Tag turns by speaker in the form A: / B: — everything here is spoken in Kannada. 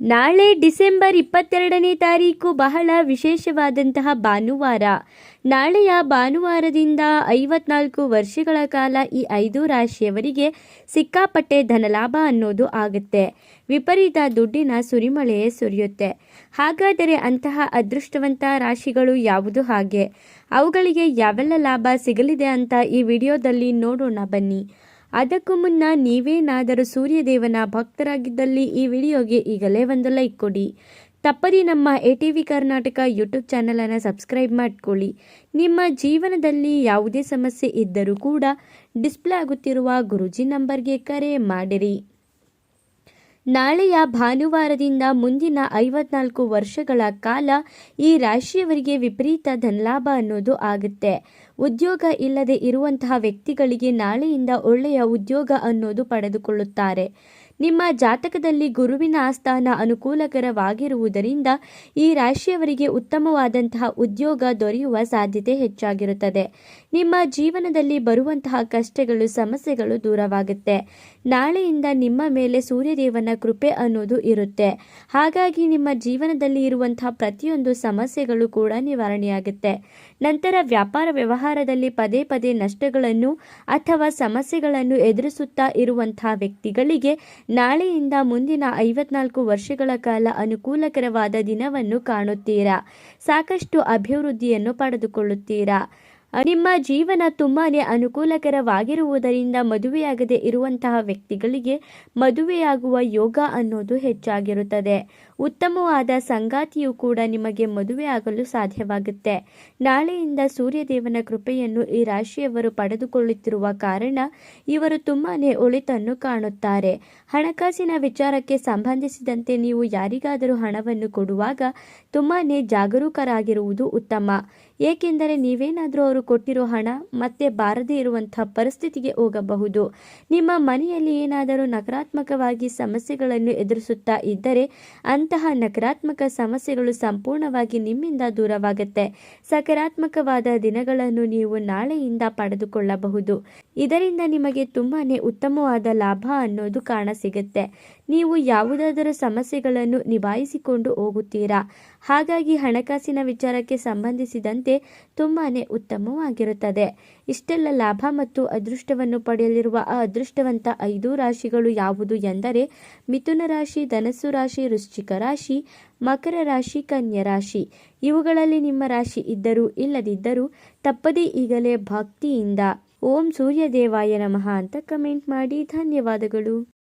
A: ನಾಳೆ ಡಿಸೆಂಬರ್ ಇಪ್ಪತ್ತೆರಡನೇ ತಾರೀಕು ಬಹಳ ವಿಶೇಷವಾದಂತಹ ಭಾನುವಾರ. ನಾಳೆಯ ಭಾನುವಾರದಿಂದ ಐವತ್ನಾಲ್ಕು ವರ್ಷಗಳ ಕಾಲ ಈ ಐದು ರಾಶಿಯವರಿಗೆ ಸಿಕ್ಕಾಪಟ್ಟೆ ಧನಲಾಭ ಅನ್ನೋದು ಆಗುತ್ತೆ. ವಿಪರೀತ ದುಡ್ಡಿನ ಸುರಿಮಳೆಯೇ ಸುರಿಯುತ್ತೆ. ಹಾಗಾದರೆ ಅಂತಹ ಅದೃಷ್ಟವಂತ ರಾಶಿಗಳು ಯಾವುದು ಹಾಗೆ? ಅವುಗಳಿಗೆ ಯಾವೆಲ್ಲ ಲಾಭ ಸಿಗಲಿದೆ ಅಂತ ಈ ವಿಡಿಯೋದಲ್ಲಿ ನೋಡೋಣ ಬನ್ನಿ. ಅದಕ್ಕೂ ಮುನ್ನ ನೀವೇನಾದರೂ ಸೂರ್ಯದೇವನ ಭಕ್ತರಾಗಿದ್ದಲ್ಲಿ ಈ ವಿಡಿಯೋಗೆ ಈಗಲೇ ಒಂದು ಲೈಕ್ ಕೊಡಿ. ತಪ್ಪದಿ ನಮ್ಮ A T V Karnataka YouTube ಚಾನಲನ್ನು ಸಬ್ಸ್ಕ್ರೈಬ್ ಮಾಡಿಕೊಳ್ಳಿ. ನಿಮ್ಮ ಜೀವನದಲ್ಲಿ ಯಾವುದೇ ಸಮಸ್ಯೆ ಇದ್ದರೂ ಕೂಡ ಡಿಸ್ಪ್ಲೇ ಆಗುತ್ತಿರುವ ಗುರುಜಿ ನಂಬರ್ಗೆ ಕರೆ ಮಾಡಿರಿ. ನಾಳೆಯ ಭಾನುವಾರದಿಂದ ಮುಂದಿನ ಐವತ್ನಾಲ್ಕು ವರ್ಷಗಳ ಕಾಲ ಈ ರಾಶಿಯವರಿಗೆ ವಿಪರೀತ ಧನಲಾಭ ಅನ್ನೋದು ಆಗುತ್ತೆ. ಉದ್ಯೋಗ ಇಲ್ಲದೆ ಇರುವಂತಹ ವ್ಯಕ್ತಿಗಳಿಗೆ ನಾಳೆಯಿಂದ ಒಳ್ಳೆಯ ಉದ್ಯೋಗ ಅನ್ನೋದು ಪಡೆದುಕೊಳ್ಳುತ್ತಾರೆ. ನಿಮ್ಮ ಜಾತಕದಲ್ಲಿ ಗುರುವಿನ ಆಸ್ಥಾನ ಅನುಕೂಲಕರವಾಗಿರುವುದರಿಂದ ಈ ರಾಶಿಯವರಿಗೆ ಉತ್ತಮವಾದಂತಹ ಉದ್ಯೋಗ ದೊರೆಯುವ ಸಾಧ್ಯತೆ ಹೆಚ್ಚಾಗಿರುತ್ತದೆ. ನಿಮ್ಮ ಜೀವನದಲ್ಲಿ ಬರುವಂತಹ ಕಷ್ಟಗಳು, ಸಮಸ್ಯೆಗಳು ದೂರವಾಗುತ್ತೆ. ನಾಳೆಯಿಂದ ನಿಮ್ಮ ಮೇಲೆ ಸೂರ್ಯದೇವನ ಕೃಪೆ ಅನ್ನೋದು ಇರುತ್ತೆ. ಹಾಗಾಗಿ ನಿಮ್ಮ ಜೀವನದಲ್ಲಿ ಇರುವಂತಹ ಪ್ರತಿಯೊಂದು ಸಮಸ್ಯೆಗಳು ಕೂಡ ನಿವಾರಣೆಯಾಗುತ್ತೆ. ನಂತರ ವ್ಯಾಪಾರ ವ್ಯವಹಾರದಲ್ಲಿ ಪದೇ ಪದೇ ನಷ್ಟಗಳನ್ನು ಅಥವಾ ಸಮಸ್ಯೆಗಳನ್ನು ಎದುರಿಸುತ್ತಾ ಇರುವಂತಹ ವ್ಯಕ್ತಿಗಳಿಗೆ ನಾಳೆಯಿಂದ ಮುಂದಿನ ಐವತ್ನಾಲ್ಕು ವರ್ಷಗಳ ಕಾಲ ಅನುಕೂಲಕರವಾದ ದಿನವನ್ನು ಕಾಣುತ್ತೀರಾ? ಸಾಕಷ್ಟು ಅಭಿವೃದ್ಧಿಯನ್ನು ಪಡೆದುಕೊಳ್ಳುತ್ತೀರಾ? ನಿಮ್ಮ ಜೀವನ ತುಂಬಾನೇ ಅನುಕೂಲಕರವಾಗಿರುವುದರಿಂದ ಮದುವೆಯಾಗದೇ ಇರುವಂತಹ ವ್ಯಕ್ತಿಗಳಿಗೆ ಮದುವೆಯಾಗುವ ಯೋಗ ಅನ್ನೋದು ಹೆಚ್ಚಾಗಿರುತ್ತದೆ. ಉತ್ತಮವಾದ ಸಂಗಾತಿಯು ಕೂಡ ನಿಮಗೆ ಮದುವೆಯಾಗಲು ಸಾಧ್ಯವಾಗುತ್ತೆ. ನಾಳೆಯಿಂದ ಸೂರ್ಯದೇವನ ಕೃಪೆಯನ್ನು ಈ ರಾಶಿಯವರು ಪಡೆದುಕೊಳ್ಳುತ್ತಿರುವ ಕಾರಣ ಇವರು ತುಂಬಾನೇ ಒಳಿತನ್ನು ಕಾಣುತ್ತಾರೆ. ಹಣಕಾಸಿನ ವಿಚಾರಕ್ಕೆ ಸಂಬಂಧಿಸಿದಂತೆ ನೀವು ಯಾರಿಗಾದರೂ ಹಣವನ್ನು ಕೊಡುವಾಗ ತುಂಬಾನೇ ಜಾಗರೂಕರಾಗಿರುವುದು ಉತ್ತಮ. ಏಕೆಂದರೆ ನೀವೇನಾದರೂ ಅವರು ಕೊಟ್ಟಿರೋ ಹಣ ಮತ್ತೆ ಬಾರದೇ ಇರುವಂತಹ ಪರಿಸ್ಥಿತಿಗೆ ಹೋಗಬಹುದು. ನಿಮ್ಮ ಮನೆಯಲ್ಲಿ ಏನಾದರೂ ನಕಾರಾತ್ಮಕವಾಗಿ ಸಮಸ್ಯೆಗಳನ್ನು ಎದುರಿಸುತ್ತಾ ಇದ್ದರೆ ಅಂತಹ ನಕಾರಾತ್ಮಕ ಸಮಸ್ಯೆಗಳು ಸಂಪೂರ್ಣವಾಗಿ ನಿಮ್ಮಿಂದ ದೂರವಾಗುತ್ತೆ. ಸಕಾರಾತ್ಮಕವಾದ ದಿನಗಳನ್ನು ನೀವು ನಾಳೆಯಿಂದ ಪಡೆದುಕೊಳ್ಳಬಹುದು. ಇದರಿಂದ ನಿಮಗೆ ತುಂಬಾನೇ ಉತ್ತಮವಾದ ಲಾಭ ಅನ್ನೋದು ಕಾಣ ಸಿಗುತ್ತೆ ನೀವು ಯಾವುದಾದರೂ ಸಮಸ್ಯೆಗಳನ್ನು ನಿಭಾಯಿಸಿಕೊಂಡು ಹೋಗುತ್ತೀರಾ? ಹಾಗಾಗಿ ಹಣಕಾಸಿನ ವಿಚಾರಕ್ಕೆ ಸಂಬಂಧಿಸಿದಂತೆ ತುಂಬಾನೇ ಉತ್ತಮವಾಗಿರುತ್ತದೆ. ಇಷ್ಟೆಲ್ಲ ಲಾಭ ಮತ್ತು ಅದೃಷ್ಟವನ್ನು ಪಡೆಯಲಿರುವ ಆ ಅದೃಷ್ಟವಂತ ಐದು ರಾಶಿಗಳು ಯಾವುದು ಎಂದರೆ, ಮಿಥುನ ರಾಶಿ, ಧನಸ್ಸು ರಾಶಿ, ವೃಶ್ಚಿಕ ರಾಶಿ, ಮಕರ ರಾಶಿ, ಕನ್ಯಾ ರಾಶಿ. ಇವುಗಳಲ್ಲಿ ನಿಮ್ಮ ರಾಶಿ ಇದ್ದರೂ ಇಲ್ಲದಿದ್ದರೂ ತಪ್ಪದೇ ಈಗಲೇ ಭಕ್ತಿಯಿಂದ ಓಂ ಸೂರ್ಯದೇವಾಯ ನಮಃ ಅಂತ ಕಮೆಂಟ್ ಮಾಡಿ. ಧನ್ಯವಾದಗಳು.